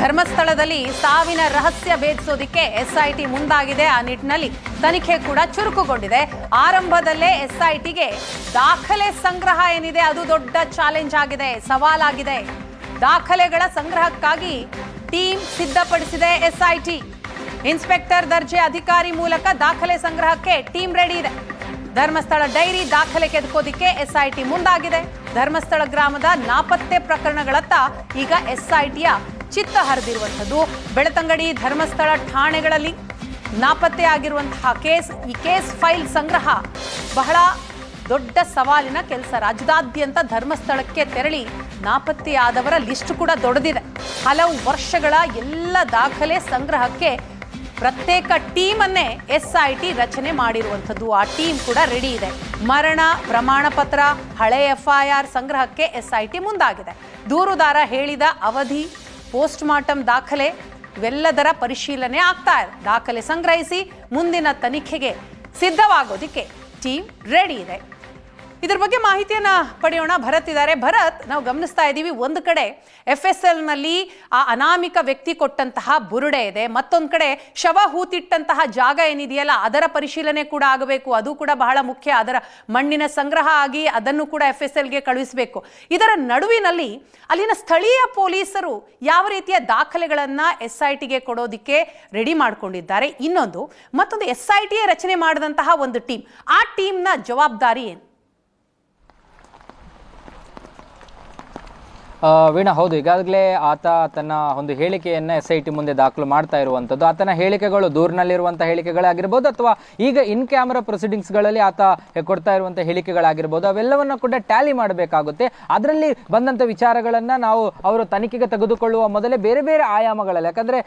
ಧರ್ಮಸ್ಥಳದಲ್ಲಿ ಸಾವಿನ ರಹಸ್ಯ ಭೇದಿಸೋದಿಕ್ಕೆ ಎಸ್ಐಟಿ ಮುಂದಾಗಿದೆ. ಆ ನಿಟ್ಟಿನಲ್ಲಿ ತನಿಖೆ ಕೂಡ ಚುರುಕುಗೊಂಡಿದೆ. ಆರಂಭದಲ್ಲೇ ಎಸ್ಐಟಿಗೆ ದಾಖಲೆ ಸಂಗ್ರಹ ಏನಿದೆ, ಅದು ದೊಡ್ಡ ಚಾಲೆಂಜ್ ಆಗಿದೆ, ಸವಾಲಾಗಿದೆ. ದಾಖಲೆಗಳ ಸಂಗ್ರಹಕ್ಕಾಗಿ ಟೀಮ್ ಸಿದ್ಧಪಡಿಸಿದೆ ಎಸ್ಐಟಿ. ಇನ್ಸ್ಪೆಕ್ಟರ್ ದರ್ಜೆ ಅಧಿಕಾರಿ ಮೂಲಕ ದಾಖಲೆ ಸಂಗ್ರಹಕ್ಕೆ ಟೀಮ್ ರೆಡಿ ಇದೆ. ಧರ್ಮಸ್ಥಳ ಡೈರಿ ದಾಖಲೆ ಕೆದಕೋದಿಕ್ಕೆ ಎಸ್ಐಟಿ ಮುಂದಾಗಿದೆ. ಧರ್ಮಸ್ಥಳ ಗ್ರಾಮದ ನಾಪತ್ತೆ ಪ್ರಕರಣಗಳತ್ತ ಈಗ ಎಸ್ಐಟಿಯ ಚಿತ್ತ ಹರಿದಿರುವಂಥದ್ದು. ಬೆಳತಂಗಡಿ ಧರ್ಮಸ್ಥಳ ಠಾಣೆಗಳಲ್ಲಿ ನಾಪತ್ತೆ ಆಗಿರುವಂತಹ ಕೇಸ್, ಈ ಕೇಸ್ ಫೈಲ್ ಸಂಗ್ರಹ ಬಹಳ ದೊಡ್ಡ ಸವಾಲಿನ ಕೆಲಸ. ರಾಜ್ಯದಾದ್ಯಂತ ಧರ್ಮಸ್ಥಳಕ್ಕೆ ತೆರಳಿ ನಾಪತ್ತೆಯಾದವರ ಲಿಸ್ಟ್ ಕೂಡ ದೊಡ್ಡದಿದೆ. ಹಲವು ವರ್ಷಗಳ ಎಲ್ಲ ದಾಖಲೆ ಸಂಗ್ರಹಕ್ಕೆ ಪ್ರತ್ಯೇಕ ಟೀಮನ್ನೇ ಎಸ್ ಐ ಟಿ ರಚನೆ ಮಾಡಿರುವಂಥದ್ದು. ಆ ಟೀಮ್ ಕೂಡ ರೆಡಿ ಇದೆ. ಮರಣ ಪ್ರಮಾಣ ಪತ್ರ ಹಳೆ ಆರ್ ಸಂಗ್ರಹಕ್ಕೆ ಎಸ್ ಐ ಟಿ ಮುಂದಾಗಿದೆ. ದೂರುದಾರ ಹೇಳಿದ ಅವಧಿ ಪೋಸ್ಟ್ ಮಾರ್ಟಮ್ ದಾಖಲೆ ಇವೆಲ್ಲದರ ಪರಿಶೀಲನೆ ಆಗ್ತಾ ಇದೆ. ದಾಖಲೆ ಸಂಗ್ರಹಿಸಿ ಮುಂದಿನ ತನಿಖೆಗೆ ಸಿದ್ಧವಾಗೋದಿಕ್ಕೆ ಟೀಮ್ ರೆಡಿ ಇದೆ. ಇದ್ರ ಬಗ್ಗೆ ಮಾಹಿತಿಯನ್ನ ಪಡೆಯೋಣ. ಭರತ್ ಇದ್ದಾರೆ ಭರತ್, ನಾವು ಗಮನಿಸ್ತಾ ಇದ್ದೀವಿ, ಒಂದು ಕಡೆ ಎಫ್ ಎಸ್ ಎಲ್ನಲ್ಲಿ ಆ ಅನಾಮಿಕ ವ್ಯಕ್ತಿ ಕೊಟ್ಟಂತಹ ಬುರುಡೆ ಇದೆ. ಮತ್ತೊಂದು ಕಡೆ ಶವ ಹೂತಿಟ್ಟಂತಹ ಜಾಗ ಏನಿದೆಯಲ್ಲ, ಅದರ ಪರಿಶೀಲನೆ ಕೂಡ ಆಗಬೇಕು. ಅದು ಕೂಡ ಬಹಳ ಮುಖ್ಯ. ಅದರ ಮಣ್ಣಿನ ಸಂಗ್ರಹ ಆಗಿ ಅದನ್ನು ಕೂಡ ಎಫ್ ಎಸ್ ಎಲ್ಗೆ ಕಳುಹಿಸಬೇಕು. ಇದರ ನಡುವಿನಲ್ಲಿ ಅಲ್ಲಿನ ಸ್ಥಳೀಯ ಪೊಲೀಸರು ಯಾವ ರೀತಿಯ ದಾಖಲೆಗಳನ್ನ ಎಸ್ ಐ ಟಿಗೆ ಕೊಡೋದಿಕ್ಕೆ ರೆಡಿ ಮಾಡಿಕೊಂಡಿದ್ದಾರೆ. ಇನ್ನೊಂದು, ಮತ್ತೊಂದು ಎಸ್ ಐ ಟಿಯೇ ರಚನೆ ಮಾಡಿದಂತಹ ಒಂದು ಟೀಮ್. ಆ ಟೀಮ್ನ ಜವಾಬ್ದಾರಿ ಏನು ಆ, ವೀಣಾ, ಹೌದು, ಈಗಾಗಲೇ ಆತ ತನ್ನ ಒಂದು ಹೇಳಿಕೆಯನ್ನ ಎಸ್ ಐ ಟಿ ಮುಂದೆ ದಾಖಲು ಮಾಡ್ತಾ ಇರುವಂಥದ್ದು. ಆತನ ಹೇಳಿಕೆಗಳು ದೂರಿನಲ್ಲಿರುವಂಥ ಹೇಳಿಕೆಗಳಾಗಿರ್ಬೋದು ಅಥವಾ ಈಗ ಇನ್ ಕ್ಯಾಮರಾ ಪ್ರೊಸೀಡಿಂಗ್ಸ್ಗಳಲ್ಲಿ ಆತ ಕೊಡ್ತಾ ಇರುವಂಥ ಹೇಳಿಕೆಗಳಾಗಿರ್ಬೋದು. ಅವೆಲ್ಲವನ್ನ ಕೂಡ ಟ್ಯಾಲಿ ಮಾಡಬೇಕಾಗುತ್ತೆ. ಅದರಲ್ಲಿ ಬಂದಂಥ ವಿಚಾರಗಳನ್ನ ನಾವು ಅವರು ತನಿಖೆಗೆ ತೆಗೆದುಕೊಳ್ಳುವ ಮೊದಲೇ ಬೇರೆ ಬೇರೆ ಆಯಾಮಗಳಲ್ಲಿ, ಯಾಕಂದರೆ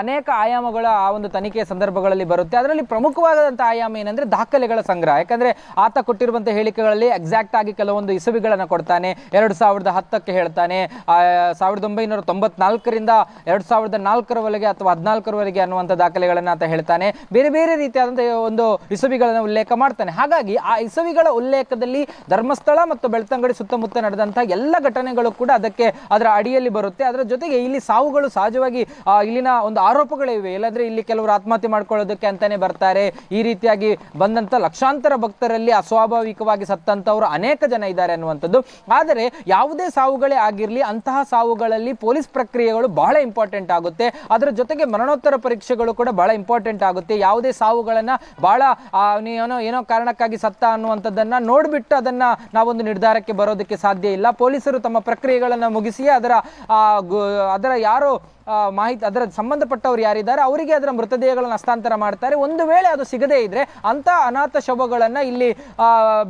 ಅನೇಕ ಆಯಾಮಗಳ ಆ ಒಂದು ತನಿಖೆಯ ಸಂದರ್ಭಗಳಲ್ಲಿ ಬರುತ್ತೆ. ಅದರಲ್ಲಿ ಪ್ರಮುಖವಾದಂಥ ಆಯಾಮ ಏನಂದ್ರೆ ದಾಖಲೆಗಳ ಸಂಗ್ರಹ. ಯಾಕಂದ್ರೆ ಆತ ಕೊಟ್ಟಿರುವಂಥ ಹೇಳಿಕೆಗಳಲ್ಲಿ ಎಕ್ಸಾಕ್ಟ್ ಆಗಿ ಕೆಲವೊಂದು ಇಸುವಿಗಳನ್ನು ಕೊಡ್ತಾನೆ, ಎರಡು ಸಾವಿರದ ಹತ್ತಕ್ಕೆ ಹೇಳ್ತಾನೆ ಆ, ಸಾವಿರದ ಒಂಬೈನೂರ ತೊಂಬತ್ನಾಲ್ಕರಿಂದ ಎರಡು ಸಾವಿರದ ನಾಲ್ಕರವರೆಗೆ ಅಥವಾ ಹದಿನಾಲ್ಕರವರೆಗೆ ಅನ್ನುವಂಥ ದಾಖಲೆಗಳನ್ನು ಆತ ಹೇಳ್ತಾನೆ. ಬೇರೆ ಬೇರೆ ರೀತಿಯಾದಂಥ ಒಂದು ಇಸವಿಗಳನ್ನು ಉಲ್ಲೇಖ ಮಾಡ್ತಾನೆ. ಹಾಗಾಗಿ ಆ ಇಸವಿಗಳ ಉಲ್ಲೇಖದಲ್ಲಿ ಧರ್ಮಸ್ಥಳ ಮತ್ತು ಬೆಳ್ತಂಗಡಿ ಸುತ್ತಮುತ್ತ ನಡೆದಂಥ ಎಲ್ಲ ಘಟನೆಗಳು ಕೂಡ ಅದಕ್ಕೆ ಅದರ ಅಡಿಯಲ್ಲಿ ಬರುತ್ತೆ. ಅದರ ಜೊತೆಗೆ ಇಲ್ಲಿ ಸಾವುಗಳು ಸಹಜವಾಗಿ ಇಲ್ಲಿನ ಒಂದು ಆರೋಪಗಳಿವೆ ಇಲ್ಲಾಂದರೆ ಇಲ್ಲಿ ಕೆಲವರು ಆತ್ಮಹತ್ಯೆ ಮಾಡ್ಕೊಳ್ಳೋದಕ್ಕೆ ಅಂತಾನೆ ಬರ್ತಾರೆ. ಈ ರೀತಿಯಾಗಿ ಬಂದಂಥ ಲಕ್ಷಾಂತರ ಭಕ್ತರಲ್ಲಿ ಅಸ್ವಾಭಾವಿಕವಾಗಿ ಸತ್ತಂಥವರು ಅನೇಕ ಜನ ಇದ್ದಾರೆ ಅನ್ನುವಂಥದ್ದು. ಆದರೆ ಯಾವುದೇ ಸಾವುಗಳೇ ಆಗಿರಲಿ, ಅಂತಹ ಸಾವುಗಳಲ್ಲಿ ಪೊಲೀಸ್ ಪ್ರಕ್ರಿಯೆಗಳು ಬಹಳ ಇಂಪಾರ್ಟೆಂಟ್ ಆಗುತ್ತೆ. ಅದರ ಜೊತೆಗೆ ಮರಣೋತ್ತರ ಪರೀಕ್ಷೆಗಳು ಕೂಡ ಬಹಳ ಇಂಪಾರ್ಟೆಂಟ್ ಆಗುತ್ತೆ. ಯಾವುದೇ ಸಾವುಗಳನ್ನ ಬಹಳ ಏನೋ ಏನೋ ಕಾರಣಕ್ಕಾಗಿ ಸತ್ತ ಅನ್ನುವಂಥದ್ದನ್ನ ನೋಡಿಬಿಟ್ಟು ಅದನ್ನ ನಾವೊಂದು ನಿರ್ಧಾರಕ್ಕೆ ಬರೋದಕ್ಕೆ ಸಾಧ್ಯ ಇಲ್ಲ. ಪೊಲೀಸರು ತಮ್ಮ ಪ್ರಕ್ರಿಯೆಗಳನ್ನು ಮುಗಿಸಿ ಅದರ ಅದರ ಯಾರು ಮಾಹಿತಿ ಅದರ ಸಂಬಂಧಪಟ್ಟವರು ಯಾರಿದ್ದಾರೆ, ಅವರಿಗೆ ಅದರ ಮೃತದೇಹಗಳನ್ನು ಹಸ್ತಾಂತರ ಮಾಡ್ತಾರೆ. ಒಂದು ವೇಳೆ ಅದು ಸಿಗದೇ ಇದ್ರೆ ಅಂತ ಅನಾಥ ಶವಗಳನ್ನು ಇಲ್ಲಿ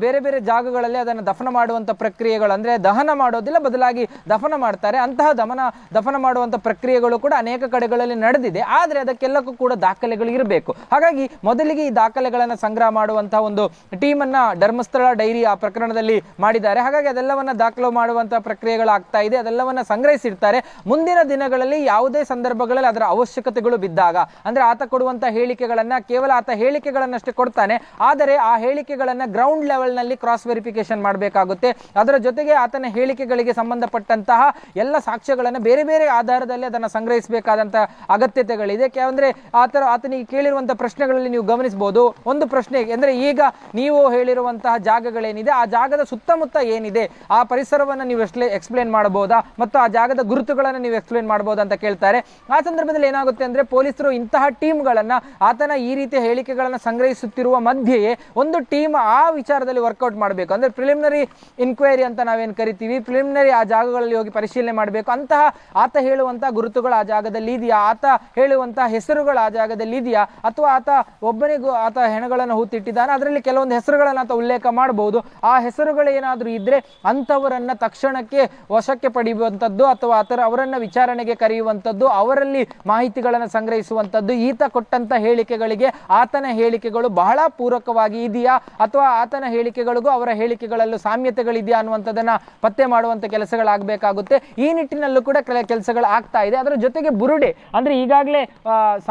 ಬೇರೆ ಬೇರೆ ಜಾಗಗಳಲ್ಲಿ ಅದನ್ನು ದಫನ ಮಾಡುವಂತ ಪ್ರಕ್ರಿಯೆಗಳು ಅಂದ್ರೆ ದಹನ ಮಾಡೋದಿಲ್ಲ, ಬದಲಾಗಿ ದಫನ ಮಾಡ್ತಾರೆ. ಅಂತಹ ದಮನ, ದಫನ ಮಾಡುವಂತ ಪ್ರಕ್ರಿಯೆಗಳು ಕೂಡ ಅನೇಕ ಕಡೆಗಳಲ್ಲಿ ನಡೆದಿದೆ. ಆದರೆ ಅದಕ್ಕೆಲ್ಲಕ್ಕೂ ಕೂಡ ದಾಖಲೆಗಳು ಇರಬೇಕು. ಹಾಗಾಗಿ ಮೊದಲಿಗೆ ಈ ದಾಖಲೆಗಳನ್ನು ಸಂಗ್ರಹ ಮಾಡುವಂತಹ ಒಂದು ಟೀಮನ್ನು ಧರ್ಮಸ್ಥಳ ಡೈರಿ ಆ ಪ್ರಕರಣದಲ್ಲಿ ಮಾಡಿದ್ದಾರೆ. ಹಾಗಾಗಿ ಅದೆಲ್ಲವನ್ನ ದಾಖಲು ಮಾಡುವಂತಹ ಪ್ರಕ್ರಿಯೆಗಳು ಆಗ್ತಾ ಇದೆ, ಅದೆಲ್ಲವನ್ನು ಸಂಗ್ರಹಿಸಿರ್ತಾರೆ. ಮುಂದಿನ ದಿನಗಳಲ್ಲಿ ಯಾವುದೇ ಸಂದರ್ಭಗಳಲ್ಲಿ ಅದರ ಅವಶ್ಯಕತೆಗಳು ಬಿದ್ದಾಗ, ಅಂದ್ರೆ ಆತ ಕೊಡುವಂಥ ಹೇಳಿಕೆಗಳನ್ನು ಕೇವಲ ಆತ ಹೇಳಿಕೆಗಳನ್ನಷ್ಟೇ ಕೊಡ್ತಾನೆ, ಆದರೆ ಆ ಹೇಳಿಕೆಗಳನ್ನು ಗ್ರೌಂಡ್ ಲೆವೆಲ್ನಲ್ಲಿ ಕ್ರಾಸ್ ವೆರಿಫಿಕೇಶನ್ ಮಾಡಬೇಕಾಗುತ್ತೆ. ಅದರ ಜೊತೆಗೆ ಆತನ ಹೇಳಿಕೆಗಳಿಗೆ ಸಂಬಂಧಪಟ್ಟಂತಹ ಎಲ್ಲ ಸಾಕ್ಷ್ಯಗಳನ್ನು ಬೇರೆ ಬೇರೆ ಆಧಾರದಲ್ಲಿ ಅದನ್ನ ಸಂಗ್ರಹಿಸಬೇಕಾದಂಥ ಅಗತ್ಯತೆಗಳಿದೆ. ಯಾಕೆಂದರೆ ಆತರ ಆತನಿಗೆ ಕೇಳಿರುವಂಥ ಪ್ರಶ್ನೆಗಳಲ್ಲಿ ನೀವು ಗಮನಿಸಬಹುದು. ಒಂದು ಪ್ರಶ್ನೆ, ಅಂದ್ರೆ ಈಗ ನೀವು ಹೇಳಿರುವಂತಹ ಜಾಗಗಳೇನಿದೆ, ಆ ಜಾಗದ ಸುತ್ತಮುತ್ತ ಏನಿದೆ, ಆ ಪರಿಸರವನ್ನು ನೀವು ಎಕ್ಸ್ಪ್ಲೇನ್ ಮಾಡಬಹುದಾ, ಮತ್ತು ಆ ಜಾಗದ ಗುರುತುಗಳನ್ನು ನೀವು ಎಕ್ಸ್ಪ್ಲೇನ್ ಮಾಡಬಹುದಾ ಅಂತ ಕೇಳ್ತಾರೆ ಆ ಸಂದರ್ಭದಲ್ಲಿ ಏನಾಗುತ್ತೆ ಅಂದ್ರೆ ಪೊಲೀಸರು ಇಂತಹ ಟೀಮ್ಗಳನ್ನು ಆತನ ಈ ರೀತಿಯ ಹೇಳಿಕೆಗಳನ್ನ ಸಂಗ್ರಹಿಸುತ್ತಿರುವ ಮಧ್ಯೆಯೇ ಒಂದು ಟೀಮ್ ಆ ವಿಚಾರದಲ್ಲಿ ವರ್ಕೌಟ್ ಮಾಡಬೇಕು. ಅಂದ್ರೆ ಪ್ರಿಲಿಮಿನರಿ ಇನ್ಕ್ವೈರಿ ಅಂತ ನಾವೇನು ಕರಿತೀವಿ? ಪ್ರಿಲಿಮಿನರಿ ಆ ಜಾಗಗಳಲ್ಲಿ ಹೋಗಿ ಪರಿಶೀಲನೆ ಮಾಡಬೇಕು. ಅಂತಹ ಆತ ಹೇಳುವಂತಹ ಗುರುತುಗಳು ಆ ಜಾಗದಲ್ಲಿ ಇದೆಯಾ? ಆತ ಹೇಳುವಂತಹ ಹೆಸರುಗಳು ಆ ಜಾಗದಲ್ಲಿ ಇದೆಯಾ? ಅಥವಾ ಆತ ಒಬ್ಬನಿಗೂ ಆತ ಹೆಣಗಳನ್ನು ಹೂತಿಟ್ಟಿದ್ದಾನೆ? ಅದರಲ್ಲಿ ಕೆಲವೊಂದು ಹೆಸರುಗಳನ್ನು ಆತ ಉಲ್ಲೇಖ ಮಾಡಬಹುದು ಆ ಹೆಸರುಗಳು ಏನಾದರೂ ಇದ್ರೆ ಅಂಥವರನ್ನ ತಕ್ಷಣಕ್ಕೆ ವಶಕ್ಕೆ ಪಡೆಯುವಂಥದ್ದು ಅಥವಾ ಆತರ ಅವರನ್ನ ವಿಚಾರಣೆಗೆ ಕರೆಯುವಂಥದ್ದು ಅವರಲ್ಲಿ ಮಾಹಿತಿಗಳನ್ನು ಸಂಗ್ರಹಿಸುವಂಥದ್ದು ಈತ ಕೊಟ್ಟಂತ ಹೇಳಿಕೆಗಳಿಗೆ ಆತನ ಹೇಳಿಕೆಗಳು ಬಹಳ ಪೂರಕವಾಗಿ ಇದೆಯಾ? ಅಥವಾ ಆತನ ಹೇಳಿಕೆಗಳಿಗೂ ಅವರ ಹೇಳಿಕೆಗಳಲ್ಲೂ ಸಾಮ್ಯತೆಗಳಿದೆಯಾ ಅನ್ನುವಂಥದ್ದನ್ನು ಪತ್ತೆ ಮಾಡುವಂತ ಕೆಲಸಗಳಾಗಬೇಕಾಗುತ್ತೆ. ಈ ನಿಟ್ಟಿನಲ್ಲೂ ಕೂಡ ಕೆಲ ಕೆಲಸಗಳು ಆಗ್ತಾ ಇದೆ. ಅದರ ಜೊತೆಗೆ ಬುರುಡೆ, ಅಂದ್ರೆ ಈಗಾಗಲೇ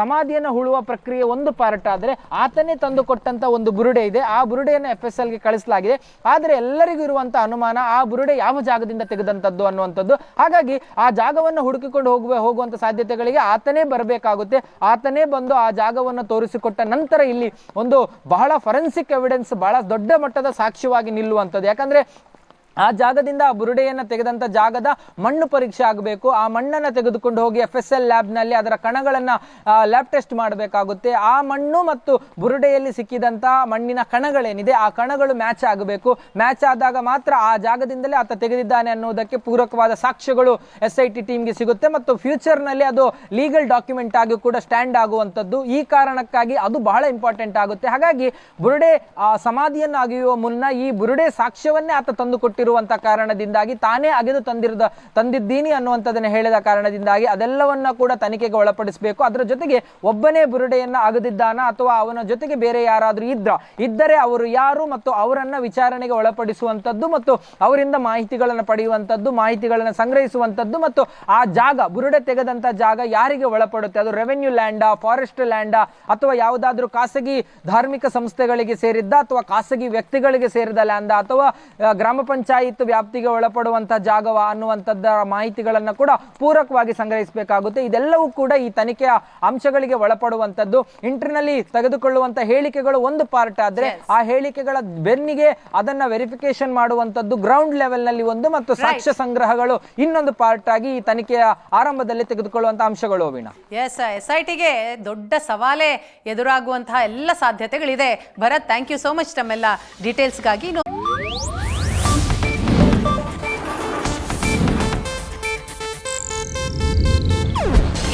ಸಮಾಧಿಯನ್ನು ಹುಳುವ ಪ್ರಕ್ರಿಯೆ ಒಂದು ಪಾರ್ಟ್ ಆದ್ರೆ ಆತನೇ ತಂದು ಕೊಟ್ಟಂಥ ಒಂದು ಬುರುಡೆ ಇದೆ. ಆ ಬುರುಡೆಯನ್ನು ಎಫ್ ಎಸ್ ಎಲ್ಗೆ ಕಳಿಸಲಾಗಿದೆ. ಆದರೆ ಎಲ್ಲರಿಗೂ ಇರುವಂಥ ಅನುಮಾನ, ಆ ಬುರುಡೆ ಯಾವ ಜಾಗದಿಂದ ತೆಗೆದಂಥದ್ದು ಅನ್ನುವಂಥದ್ದು. ಹಾಗಾಗಿ ಆ ಜಾಗವನ್ನು ಹುಡುಕಿಕೊಂಡು ಹೋಗುವ ಹೋಗುವ ಆಗುವಂತ ಸಾಧ್ಯತೆಗಳಿಗೆ ಆತನೇ ಬರಬೇಕಾಗುತ್ತೆ. ಆತನೇ ಬಂದು ಆ ಜಾಗವನ್ನು ತೋರಿಸಿಕೊಟ್ಟ ನಂತರ ಇಲ್ಲಿ ಒಂದು ಬಹಳ ಫರೆನ್ಸಿಕ್ ಎವಿಡೆನ್ಸ್ ಬಹಳ ದೊಡ್ಡ ಮಟ್ಟದ ಸಾಕ್ಷ್ಯವಾಗಿ ನಿಲ್ಲುವಂಥದ್ದು. ಯಾಕಂದ್ರೆ ಆ ಜಾಗದಿಂದ ಆ ಬುರುಡೆಯನ್ನು ತೆಗೆದಂತ ಜಾಗದ ಮಣ್ಣು ಪರೀಕ್ಷೆ ಆಗಬೇಕು. ಆ ಮಣ್ಣನ್ನು ತೆಗೆದುಕೊಂಡು ಹೋಗಿ ಎಫ್ ಎಸ್ ಎಲ್ ಲ್ಯಾಬ್ನಲ್ಲಿ ಅದರ ಕಣಗಳನ್ನು ಲ್ಯಾಬ್ ಟೆಸ್ಟ್ ಮಾಡಬೇಕಾಗುತ್ತೆ. ಆ ಮಣ್ಣು ಮತ್ತು ಬುರುಡೆಯಲ್ಲಿ ಸಿಕ್ಕಿದಂತ ಮಣ್ಣಿನ ಕಣಗಳೇನಿದೆ, ಆ ಕಣಗಳು ಮ್ಯಾಚ್ ಆಗಬೇಕು. ಮ್ಯಾಚ್ ಆದಾಗ ಮಾತ್ರ ಆ ಜಾಗದಿಂದಲೇ ಆತ ತೆಗೆದಿದ್ದಾನೆ ಅನ್ನುವುದಕ್ಕೆ ಪೂರಕವಾದ ಸಾಕ್ಷ್ಯಗಳು ಎಸ್ ಐ ಟಿ ಟೀಮ್ಗೆ ಸಿಗುತ್ತೆ ಮತ್ತು ಫ್ಯೂಚರ್ನಲ್ಲಿ ಅದು ಲೀಗಲ್ ಡಾಕ್ಯುಮೆಂಟ್ ಆಗಿ ಕೂಡ ಸ್ಟ್ಯಾಂಡ್ ಆಗುವಂಥದ್ದು. ಈ ಕಾರಣಕ್ಕಾಗಿ ಅದು ಬಹಳ ಇಂಪಾರ್ಟೆಂಟ್ ಆಗುತ್ತೆ. ಹಾಗಾಗಿ ಬುರುಡೆ ಸಮಾಧಿಯನ್ನು ಅಗೆಯುವ ಮುನ್ನ ಈ ಬುರುಡೆ ಸಾಕ್ಷ್ಯವನ್ನೇ ಆತ ತಂದು ಕೊಟ್ಟಿರುವಂತ ಕಾರಣದಿಂದಾಗಿ ತಾನೇ ಅಗೆದು ತಂದಿರದ ತಂದಿದ್ದೀನಿ ಅನ್ನುವಂಥದ್ದನ್ನು ಹೇಳಿದ ಕಾರಣದಿಂದಾಗಿ ಅದೆಲ್ಲವನ್ನ ಕೂಡ ತನಿಖೆಗೆ ಒಳಪಡಿಸಬೇಕು. ಅದರ ಜೊತೆಗೆ ಒಬ್ಬನೇ ಬುರುಡೆಯನ್ನ ಅಗದಿದ್ದಾನ ಅಥವಾ ಅವನ ಜೊತೆಗೆ ಬೇರೆ ಯಾರಾದರೂ ಇದ್ರ, ಇದ್ದರೆ ಅವರು ಯಾರು ಮತ್ತು ಅವರನ್ನ ವಿಚಾರಣೆಗೆ ಒಳಪಡಿಸುವಂತದ್ದು ಮತ್ತು ಅವರಿಂದ ಮಾಹಿತಿಗಳನ್ನು ಪಡೆಯುವಂತದ್ದು ಮಾಹಿತಿಗಳನ್ನು ಸಂಗ್ರಹಿಸುವಂಥದ್ದು ಮತ್ತು ಆ ಜಾಗ, ಬುರುಡೆ ತೆಗೆದಂತ ಜಾಗ ಯಾರಿಗೆ ಒಳಪಡುತ್ತೆ? ಅದು ರೆವೆನ್ಯೂ ಲ್ಯಾಂಡಾ ಫಾರೆಸ್ಟ್ ಲ್ಯಾಂಡಾ ಅಥವಾ ಯಾವುದಾದ್ರೂ ಖಾಸಗಿ ಧಾರ್ಮಿಕ ಸಂಸ್ಥೆಗಳಿಗೆ ಸೇರಿದ್ದ ಅಥವಾ ಖಾಸಗಿ ವ್ಯಕ್ತಿಗಳಿಗೆ ಸೇರಿದ ಲ್ಯಾಂಡ ಅಥವಾ ಗ್ರಾಮ ಪಂಚಾಯತ್ ವ್ಯಾಪ್ತಿಗೆ ಒಳಪಡುವಂತಹ ಜಾಗವ ಅನ್ನುವಂಥದ್ದರ ಮಾಹಿತಿಗಳನ್ನ ಕೂಡ ಪೂರಕವಾಗಿ ಸಂಗ್ರಹಿಸಬೇಕಾಗುತ್ತೆ. ಇದೆಲ್ಲವೂ ಕೂಡ ಈ ತನಿಖೆಯ ಅಂಶಗಳಿಗೆ ಒಳಪಡುವಂತದ್ದು ಇಂಟರ್ನಲ್ಲಿ ತೆಗೆದುಕೊಳ್ಳುವಂತಹ ಹೇಳಿಕೆಗಳು ಒಂದು ಪಾರ್ಟ್ ಆದ್ರೆ ಆ ಹೇಳಿಕೆಗಳ ಬೆನ್ನಿಗೆ ಅದನ್ನ ವೆರಿಫಿಕೇಶನ್ ಮಾಡುವಂತದ್ದು ಗ್ರೌಂಡ್ ಲೆವೆಲ್ನಲ್ಲಿ ಒಂದು ಮತ್ತು ಸಾಕ್ಷ್ಯ ಸಂಗ್ರಹಗಳು ಇನ್ನೊಂದು ಪಾರ್ಟ್ ಆಗಿ ಈ ತನಿಖೆಯ ಆರಂಭದಲ್ಲಿ ತೆಗೆದುಕೊಳ್ಳುವಂತಹ ಅಂಶಗಳು ಎಸ್ ಎಸ್ ಐ ಟಿಗೆ ದೊಡ್ಡ ಸವಾಲೇ ಎದುರಾಗುವಂತಹ ಎಲ್ಲ ಸಾಧ್ಯತೆಗಳಿದೆ. Bharat thank you so much ತಮ್ಮೆಲ್ಲ ಡೀಟೇಲ್ಸ್ಗಾಗಿ